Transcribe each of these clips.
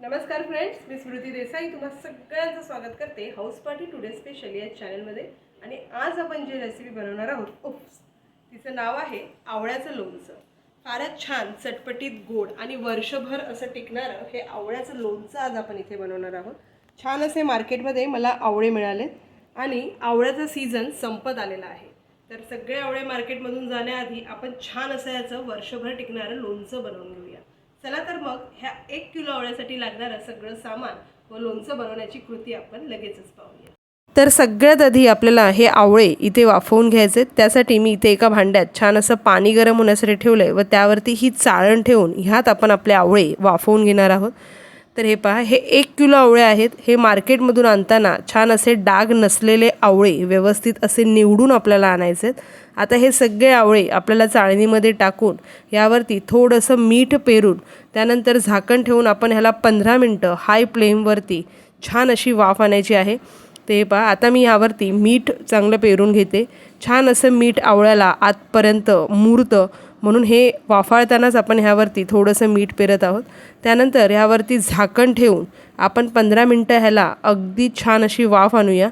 नमस्कार फ्रेंड्स मी स्मृती देसाई. तुम्हा सगळ्यांचं स्वागत करते हाऊस पार्टी टुडे स्पेशल या चॅनलमध्ये आणि आज आपण जी रेसिपी बनवणार आहोत उप्स तिचं नाव आहे आवळ्याचं लोणचं. फारच छान चटपटीत गोड आणि वर्षभर असं टिकणारं हे आवळ्याचं लोणचं आज आपण इथे बनवणार आहोत. छान असे मार्केटमध्ये मला आवळे मिळाले आणि आवळ्याचा सीझन संपत आलेला आहे. तर सगळे आवळे मार्केटमधून जाण्याआधी आपण छान असं याचं वर्षभर टिकणारं लोणचं बनवून घेऊ चला तर मग ह्या एक किलो आवळ्यासाठी लागणारं सगळं सामान व लोणचं बनवण्याची कृती आपण लगेचच पाहूया. तर सगळ्यात आधी आपल्याला हे आवळे इथे वाफवून घ्यायचे त्यासाठी मी इथे एका भांड्यात छान असं पाणी गरम होण्यासाठी ठेवलं आहे व त्यावरती ही चाळण ठेवून ह्यात आपण आपले आवळे वाफवून घेणार आहोत. तर हे पहा हे एक किलो आवळे आहेत. हे मार्केटमधून आणताना छान असे डाग नसलेले आवळे व्यवस्थित असे निवडून आपल्याला आणायचे आहेत आता हे सगळे आवळे आपल्याला चाळणीमध्ये टाकून यावरती थोडंसं मीठ पेरून त्यानंतर झाकण ठेवून आपण ह्याला पंधरा मिनटं हाय फ्लेमवरती छान अशी वाफ आणायची आहे. ते पहा. आता मी ह्यावरती मीठ चांगलं पेरून घेते. छान असं मीठ आवळ्याला आतपर्यंत मुरतं. म्हणून हे वाफाळतानाच आपण ह्यावरती थोडंसं मीठ पेरत आहोत. त्यानंतर ह्यावरती झाकण ठेवून आपण पंधरा मिनटं ह्याला अगदी छान अशी वाफ आणूया.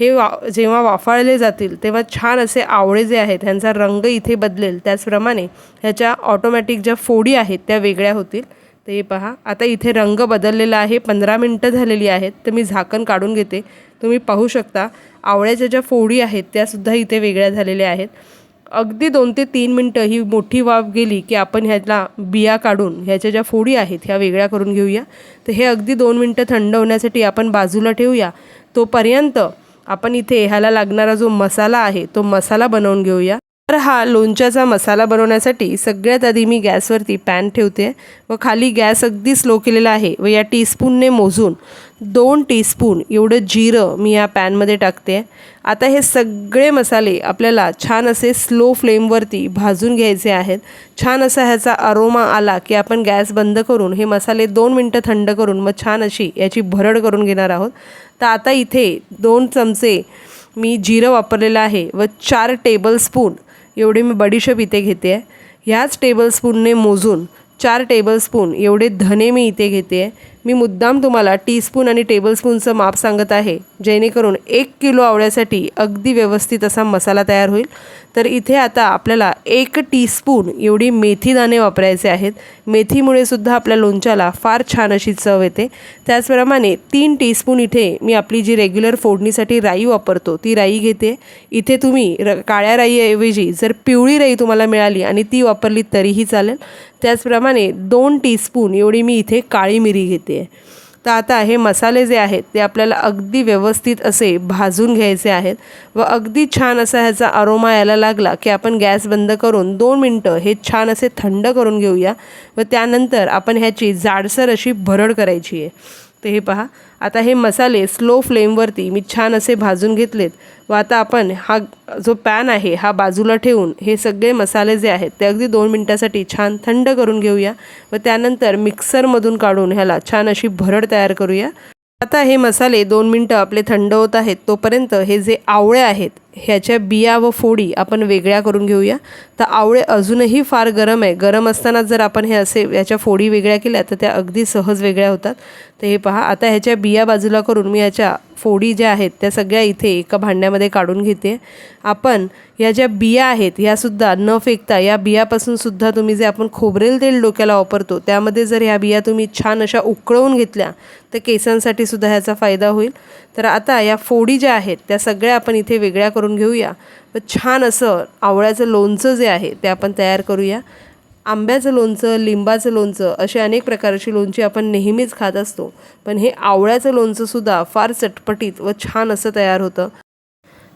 हे वा जेव्हा वाफाळले जातील तेव्हा छान असे आवळे जे आहेत त्यांचा रंग इथे बदलेल. त्याचप्रमाणे ह्याच्या ऑटोमॅटिक ज्या फोडी आहेत त्या वेगळ्या होतील. ते पहा. आता इथे रंग बदललेला आहे. पंधरा मिनटं झालेली आहेत. तर मी झाकण काढून घेते. तुम्ही पाहू शकता. आवळ्याच्या ज्या फोडी आहेत त्यासुद्धा इथे वेगळ्या झालेल्या आहेत. अगदी दोन ते तीन मिनटं ही मोठी वाफ गेली की आपण ह्याला बिया काढून ह्याच्या ज्या फोडी आहेत ह्या वेगळ्या करून घेऊया. तर हे अगदी दोन मिनटं थंड होण्यासाठी आपण बाजूला ठेवूया. तोपर्यंत आपण इथे ह्याला लागणारा जो मसाला आहे तो मसाला बनवून घेऊया. तर हा लोणच्याचा मसाला बनवण्यासाठी सगळ्यात आधी मी गॅसवरती पॅन ठेवते व खाली गॅस अगदी स्लो केलेला आहे व या टीस्पूनने मोजून दोन टीस्पून एवढं जिरं मी या पॅनमध्ये टाकते. आता हे सगळे मसाले आपल्याला छान असे स्लो फ्लेमवरती भाजून घ्यायचे आहेत. छान असा ह्याचा अरोमा आला की आपण गॅस बंद करून हे मसाले दोन मिनटं थंड करून मग छान अशी याची भरड करून घेणार आहोत. तर आता इथे दोन चमचे मी जिरं वापरलेलं आहे व चार टेबलस्पून एवढे मी बडीशेप इथे घेते आहे. ह्याच टेबलस्पूनने मोजून चार टेबलस्पून एवढे धने मी इथे घेते. आहे मी मुद्दाम तुम्हाला टीस्पून आणि टेबलस्पूनचं माप सांगत आहे. जेणेकरून एक किलो आवळ्यासाठी अगदी व्यवस्थित असा मसाला तयार होईल. तर इथे आता आपल्याला एक टीस्पून एवढी मेथी दाणे वापरायचे आहेत. मेथीमुळे सुद्धा आपल्या लोणच्याला फार छान अशी चव येते. त्याचप्रमाणे तीन टीस्पून इथे मी आपली जी रेग्युलर फोडणीसाठी राई वापरतो ती राई घेते. इथे तुम्ही र काळ्या राईऐवजी जर पिवळी राई तुम्हाला मिळाली आणि ती वापरली तरीही चालेल. त्याचप्रमाणे दोन टीस्पून एवढी मी इथे काळी मिरी घेते. तर आता हे मसाले जे आहेत ते आपल्याला अगदी व्यवस्थित असे भाजून घ्यायचे आहेत व अगदी छान असा ह्याचा अरोमा यायला लागला की आपण गॅस बंद करून दोन मिनटं हे छान असे थंड करून घेऊया व त्यानंतर आपण ह्याची जाडसर अशी भरड करायची आहे. ते हे पहा. आता हे मसाले स्लो फ्लेमवरती मी छान असे भाजून घेतलेत. व आता आपण हा जो पॅन आहे हा बाजूला ठेवून हे सगळे मसाले जे आहेत ते अगदी दोन मिनटासाठी छान थंड करून घेऊया. व त्यानंतर मिक्सरमधून काढून ह्याला छान अशी भरड तयार करूया. आता हे मसाले दोन मिनटं आपले थंड होत आहेत तोपर्यंत हे जे आवळे आहेत ह्याच्या बिया व फोडी आपण वेगळ्या करून घेऊया. तर आवळे अजूनही फार गरम आहे. गरम असताना जर आपण हे असे याच्या फोडी वेगळ्या केल्या तर त्या अगदी सहज वेगळ्या होतात. तर हे पहा आता ह्याच्या बिया बाजूला करून मी ह्याच्या फोडी ज्या आहेत त्या सगळ्या इथे एका भांड्यामध्ये काढून घेते. आपण ह्या ज्या बिया आहेत ह्यासुद्धा न फेकता या बियापासून सुद्धा तुम्ही जे आपण खोबरेल तेल डोक्याला वापरतो त्यामध्ये जर ह्या बिया तुम्ही छान अशा उकळवून घेतल्या तर केसांसाठी सुद्धा ह्याचा फायदा होईल. तर आता या फोडी ज्या आहेत त्या सगळ्या आपण इथे वेगळ्या करून घेऊया. व छान असं आवळ्याचं लोणचं जे आहे ते आपण तयार करूया. आंब्याचं लोणचं लिंबाचं लोणचं असे अनेक प्रकारची लोणची आपण नेहमीच खात असतो. पण हे आवळ्याचं लोणचंसुद्धा फार चटपटीत व छान असं तयार होतं.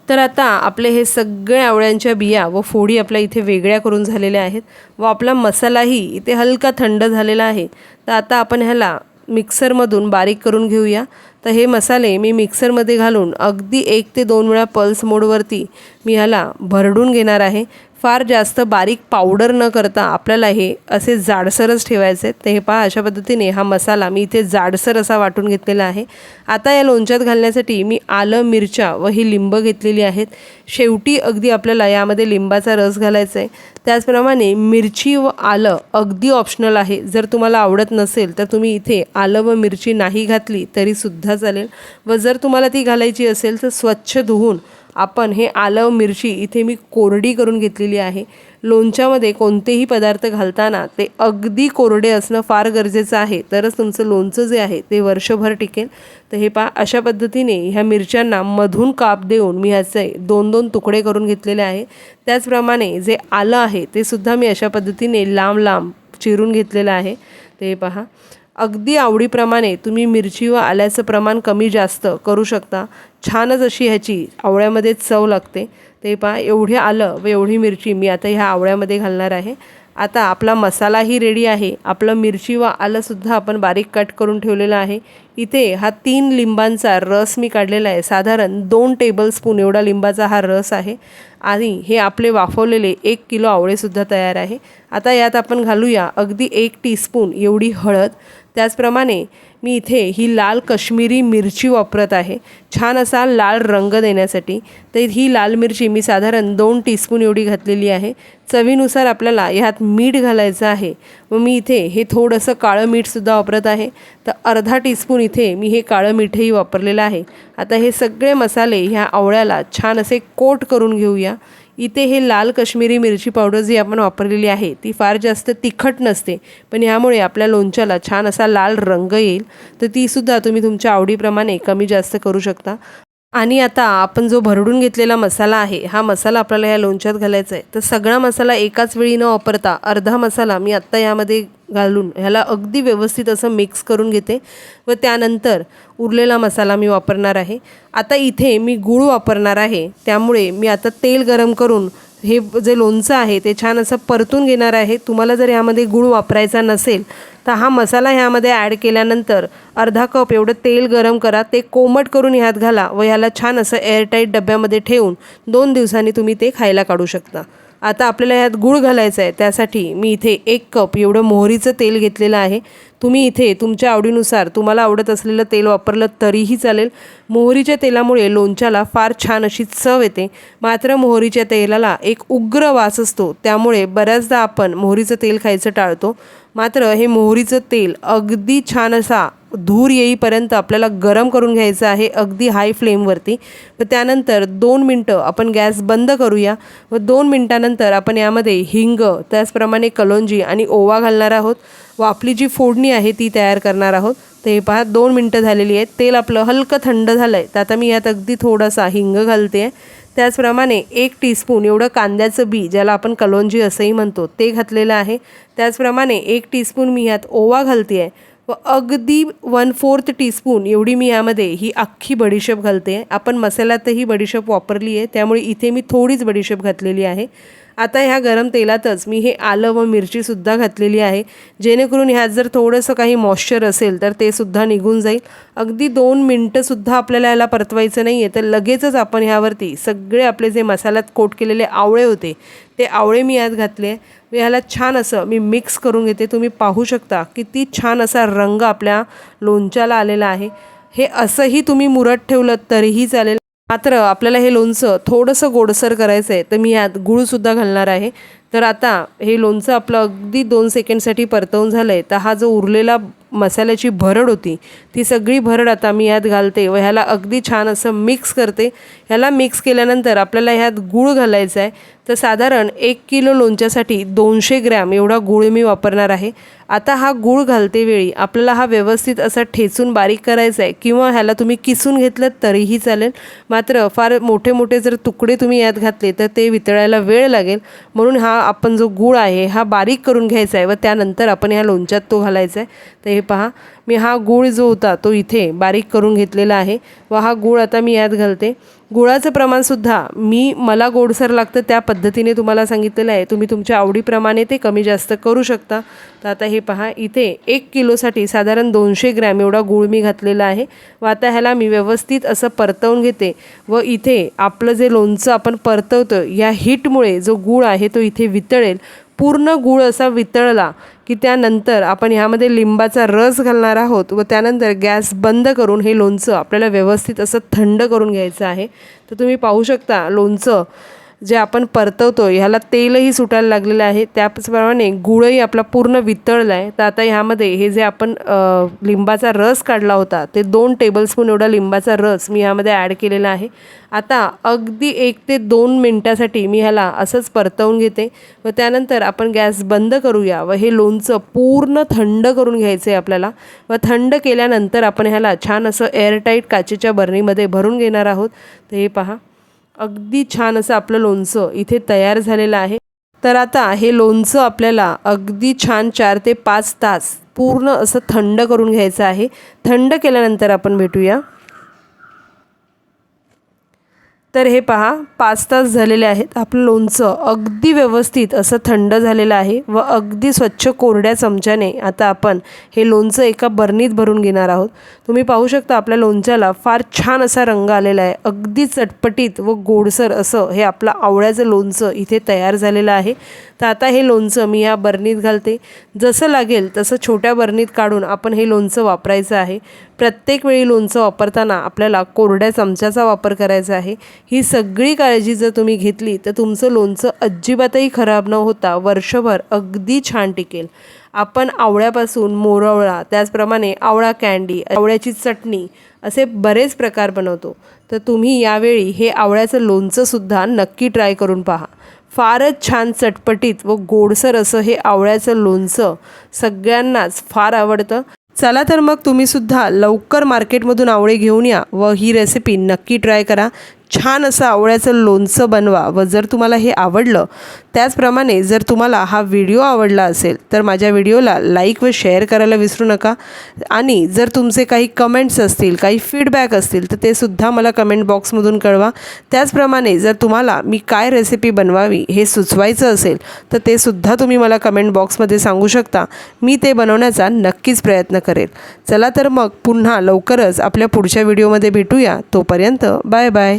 तर आता आपले हे सगळे आवळ्यांच्या बिया व फोडी आपल्या इथे वेगळ्या करून झालेल्या आहेत व आपला मसालाही इथे हलका थंड झालेला आहे. तर आता आपण ह्याला मिक्सरमधून बारीक करून घेऊया. तर हे मसाले मी मिक्सरमध्ये घालून अगदी एक ते दोन वेळा पल्स मोडवरती मी ह्याला भरडून घेणार आहे. फार जास्त बारीक पावडर न करता आपल्याला हे असे जाडसरच ठेवायचे आहेत. तर हे पहा अशा पद्धतीने हा मसाला मी इथे जाडसर असा वाटून घेतलेला आहे. आता या लोणच्यात घालण्यासाठी मी आलं मिरच्या व ही लिंब घेतलेली आहेत. शेवटी अगदी आपल्याला यामध्ये लिंबाचा रस घालायचा आहे. त्याचप्रमाणे मिरची व आलं अगदी ऑप्शनल आहे. जर तुम्हाला आवडत नसेल तर तुम्ही इथे आलं व मिरची नाही घातली तरीसुद्धा चालेल. व जर तुम्हाला ती घालायची असेल तर स्वच्छ धुवून आपण हे आलं मिरची इथे मी कोरडी करून घेतलेली आहे. लोणच्यामध्ये कोणतेही पदार्थ घालताना ते अगदी कोरडे असणं फार गरजेचं आहे. तरच तुमचं लोणचं जे आहे ते वर्षभर टिकेल. तर हे पहा अशा पद्धतीने ह्या मिरच्यांना मधून काप देऊन मी ह्याचे दोन दोन तुकडे करून घेतलेले आहे. त्याचप्रमाणे जे आलं आहे ते सुद्धा मी अशा पद्धतीने लांब लांब चिरून घेतलेलं आहे. ते पहा अगदी आवडीप्रमाणे तुम्ही मिरची व आल्याचं प्रमाण कमी जास्त करू शकता. छानच अशी ह्याची आवळ्यामध्ये चव लागते. ते पहा एवढे आलं व एवढी मिरची मी आता ह्या आवळ्यामध्ये घालणार आहे. आता आपला मसालाही रेडी आहे. आपलं मिरची व आलंसुद्धा आपण बारीक कट करून ठेवलेलं आहे. इथे हा तीन लिंबांचा रस मी काढलेला आहे. साधारण दोन टेबलस्पून एवढा लिंबाचा हा रस आहे. आणि हे आपले वाफवलेले एक किलो आवळेसुद्धा तयार आहे. आता यात आपण घालूया अगदी एक टीस्पून एवढी हळद. त्याचप्रमाणे मी इथे ही लाल कश्मीरी मिरची वापरत आहे. छान असा लाल रंग देण्यासाठी. तर ही लाल मिरची मी साधारण दोन टीस्पून एवढी घातलेली आहे. चवीनुसार आपल्याला ह्यात मीठ घालायचं आहे. व मी इथे हे थोडंसं काळं मीठसुद्धा वापरत आहे. तर अर्धा टीस्पून इथे मी हे काळं मीठही वापरलेलं आहे. आता हे सगळे मसाले ह्या आवळ्याला छान असे कोट करून घेऊया. इथे हे लाल कश्मीरी मिरची पावडर जी आपण वापरलेली आहे ती फार जास्त तिखट नसते. पण ह्यामुळे आपल्या लोणच्याला छान असा लाल रंग येईल. तर तीसुद्धा तुम्ही तुमच्या आवडीप्रमाणे कमी जास्त करू शकता. आणि आता आपण जो भरडून घेतलेला मसाला आहे हा मसाला आपल्याला ह्या लोणच्यात घालायचा आहे. तर सगळा मसाला एकाच वेळी न वापरता अर्धा मसाला मी आत्ता यामध्ये घालून ह्याला अगदी व्यवस्थित असं मिक्स करून घेते. व त्यानंतर उरलेला मसाला मी वापरणार आहे. आता इथे मी गूळ वापरणार आहे. त्यामुळे मी आता तेल गरम करून हे जे लोणचं आहे ते छान असं परतून घेणार आहे. तुम्हाला जर यामध्ये गूळ वापरायचा नसेल तर हा मसाला ह्यामध्ये ॲड केल्यानंतर अर्धा कप एवढं तेल गरम करा. ते कोमट करून ह्यात घाला व ह्याला छान असं एअरटाईट डब्यामध्ये ठेवून दोन दिवसांनी तुम्ही ते खायला काढू शकता. आता आपल्याला ह्यात गूळ घालायचं आहे त्यासाठी मी इथे एक कप एवढं मोहरीचं तेल घेतलेलं आहे. तुम्ही इथे तुमच्या आवडीनुसार तुम्हाला आवडत असलेलं तेल वापरलं तरीही चालेल. मोहरीच्या तेलामुळे लोणच्याला फार छान अशी चव येते. मात्र मोहरीच्या तेलाला एक उग्र वास असतो. त्यामुळे बऱ्याचदा आपण मोहरीचं तेल खायचं टाळतो. मात्र हे मोहरीचं तेल अगदी छान असा धूर येईपर्यंत आपल्याला गरम करून घ्यायचं आहे अगदी हाय फ्लेमवरती व त्यानंतर दोन मिनटं आपण गॅस बंद करूया व दोन मिनटानंतर आपण यामध्ये हिंग त्याचप्रमाणे कलोंजी आणि ओवा घालणार आहोत. व आपली जी फोडणी आहे ती तयार करणार आहोत. तर हे पहा दोन मिनटं झालेली आहेत. तेल आपलं हलकं थंड झालं आहे तर आता मी यात अगदी थोडासा हिंग घालते आहे त्याचप्रमाणे एक टीस्पून एवढं कांद्याचं बी ज्याला आपण कलोंजी असंही म्हणतो ते घातलेलं आहे. त्याचप्रमाणे एक टीस्पून मी ह्यात ओवा घालते आहे व अगदी वन फोर्थ टीस्पून एवढी मी यामध्ये ही अख्खी बडीशेप घालते आहे आपण मसाल्यातही बडीशेप वापरली आहे त्यामुळे इथे मी थोडीच बडीशेप घातलेली आहे. आता ह्या गरम तेलातच मी हे आलं व मिरचीसुद्धा घातलेली आहे. जेणेकरून ह्यात जर थोडंसं काही मॉइश्चर असेल तर ते सुद्धा निघून जाईल. अगदी दोन मिनटंसुद्धा आपल्याला याला परतवायचं नाही आहे तर लगेचच आपण ह्यावरती सगळे आपले जे मसाल्यात कोट केलेले आवळे होते ते आवळे मी यात घातले व ह्याला छान असं मी मिक्स करून घेते. तुम्ही पाहू शकता किती छान असा रंग आपल्या लोणच्याला आलेला आहे. हे असंही तुम्ही मुरत ठेवलं तरीही चालेल. मात्र आपल्याला हे लोणचं थोडंसं गोडसर करायचं आहे तर मी यात गूळसुद्धा घालणार आहे. तर आता हे लोणचं आपलं अगदी दोन सेकंडसाठी परतवून झालं आहे तर हा जो उरलेला मसाल्याची भरड होती ती सगळी भरड आता मी यात घालते व ह्याला अगदी छान असं मिक्स करते. ह्याला मिक्स केल्यानंतर आपल्याला ह्यात गूळ घालायचा आहे तर साधारण एक किलो लोणच्यासाठी दोनशे ग्रॅम एवढा गूळ मी वापरणार आहे. आता हा गूळ घालते वेळी आपल्याला हा व्यवस्थित असा ठेचून बारीक करायचा आहे किंवा ह्याला तुम्ही किसून घेतलं तरीही चालेल. मात्र फार मोठे मोठे जर तुकडे तुम्ही यात घातले तर ते वितळायला वेळ लागेल. म्हणून हा आपण जो गूळ आहे हा बारीक करून घ्यायचा आहे व त्यानंतर आपण ह्या लोणच्यात तो घालायचा आहे. तर हे पहा मी हा गूळ जो होता तो इथे बारीक करून घेतलेला आहे. व हा गूळ आता मी यात घालते. गुळाचं प्रमाणसुद्धा मी मला गोडसर लागतं त्या पद्धतीने तुम्हाला सांगितलेलं आहे. तुम्ही तुमच्या आवडीप्रमाणे ते कमी जास्त करू शकता. तर आता हे पहा इथे एक किलोसाठी साधारण दोनशे ग्रॅम एवढा गूळ मी घातलेला आहे. व आता ह्याला मी व्यवस्थित असं परतवून घेते. व इथे आपलं जे लोणचं आपण परतवतं या हीटमुळे जो गूळ आहे तो इथे वितळेल. पूर्ण गूळ असा वितळला की त्यानंतर आपण ह्यामध्ये लिंबाचा रस घालणार आहोत व त्यानंतर गॅस बंद करून हे लोणचं आपल्याला व्यवस्थित असं थंड करून घ्यायचं आहे. तर तुम्ही पाहू शकता लोणचं जे आपण परतवतो ह्याला तेलही सुटायला लागलेलं आहे. त्याचप्रमाणे गुळही आपला पूर्ण वितळला आहे तर आता ह्यामध्ये हे जे आपण लिंबाचा रस काढला होता ते दोन टेबलस्पून एवढा लिंबाचा रस मी ह्यामध्ये ॲड केलेला आहे. आता अगदी एक ते दोन मिनटासाठी मी ह्याला असंच परतवून घेते. व त्यानंतर आपण गॅस बंद करूया व हे लोणचं पूर्ण थंड करून घ्यायचं आहे आपल्याला. व थंड केल्यानंतर आपण ह्याला छान असं एअरटाईट काचेच्या बरणीमध्ये भरून घेणार आहोत. तर हे पहा. अगदी छान असं आपलं लोणचं इथे तयार झालेलं आहे. तर आता हे लोणचं आपल्याला अगदी छान चार ते पाच तास पूर्ण असं थंड करून घ्यायचं आहे. थंड केल्यानंतर आपण भेटूया. तर हे पहा पाच तास झालेले आहेत. आपलं लोणचं अगदी व्यवस्थित असं थंड झालेलं आहे व अगदी स्वच्छ कोरड्या चमच्याने आता आपण हे लोणचं एका बरणीत भरून घेणार आहोत. तुम्ही पाहू शकता आपल्या लोणच्याला फार छान असा रंग आलेला आहे. अगदी चटपटीत व गोडसर असं हे आपलं आवळ्याचं लोणचं इथे तयार झालेलं आहे. तर आता हे लोणचं मी या बरणीत घालते. जसं लागेल तसं छोट्या बरणीत काढून आपण हे लोणचं वापरायचं आहे. प्रत्येक वेळी लोणचं वापरताना आपल्याला कोरड्या चमच्याचा वापर करायचा आहे. ही सगळी काळजी जर तुम्ही घेतली तर तुमचं लोणचं अजिबातही खराब न होता वर्षभर अगदी छान टिकेल. आपण आवळ्यापासून मोरवळा त्याचप्रमाणे आवळा कँडी आवळ्याची चटणी असे बरेच प्रकार बनवतो. तर तुम्ही यावेळी हे आवळ्याचं लोणचंसुद्धा नक्की ट्राय करून पहा. फारच छान चटपटीत व गोडसर असं हे आवळ्याचं लोणचं सगळ्यांनाच फार आवडतं. चला तर मग तुम्हीसुद्धा लवकर मार्केटमधून आवळे घेऊन या व ही रेसिपी नक्की ट्राय करा. छान असं आवळ्याचं लोणचं बनवा व जर तुम्हाला हे आवडलं त्याचप्रमाणे जर तुम्हाला हा व्हिडिओ आवडला असेल तर माझ्या व्हिडिओला लाईक व शेअर करायला विसरू नका. आणि जर तुमचे काही कमेंट्स असतील काही फीडबॅक असतील तर ते सुद्धा मला कमेंट बॉक्समधून कळवा. त्याचप्रमाणे जर तुम्हाला मी काय रेसिपी बनवावी हे सुचवायचं असेल तर ते सुद्धा तुम्ही मला कमेंट बॉक्समध्ये सांगू शकता. मी ते बनवण्याचा नक्कीच प्रयत्न करेल. चला तर मग पुन्हा लवकरच आपल्या पुढच्या व्हिडिओमध्ये भेटूया. तोपर्यंत बाय बाय.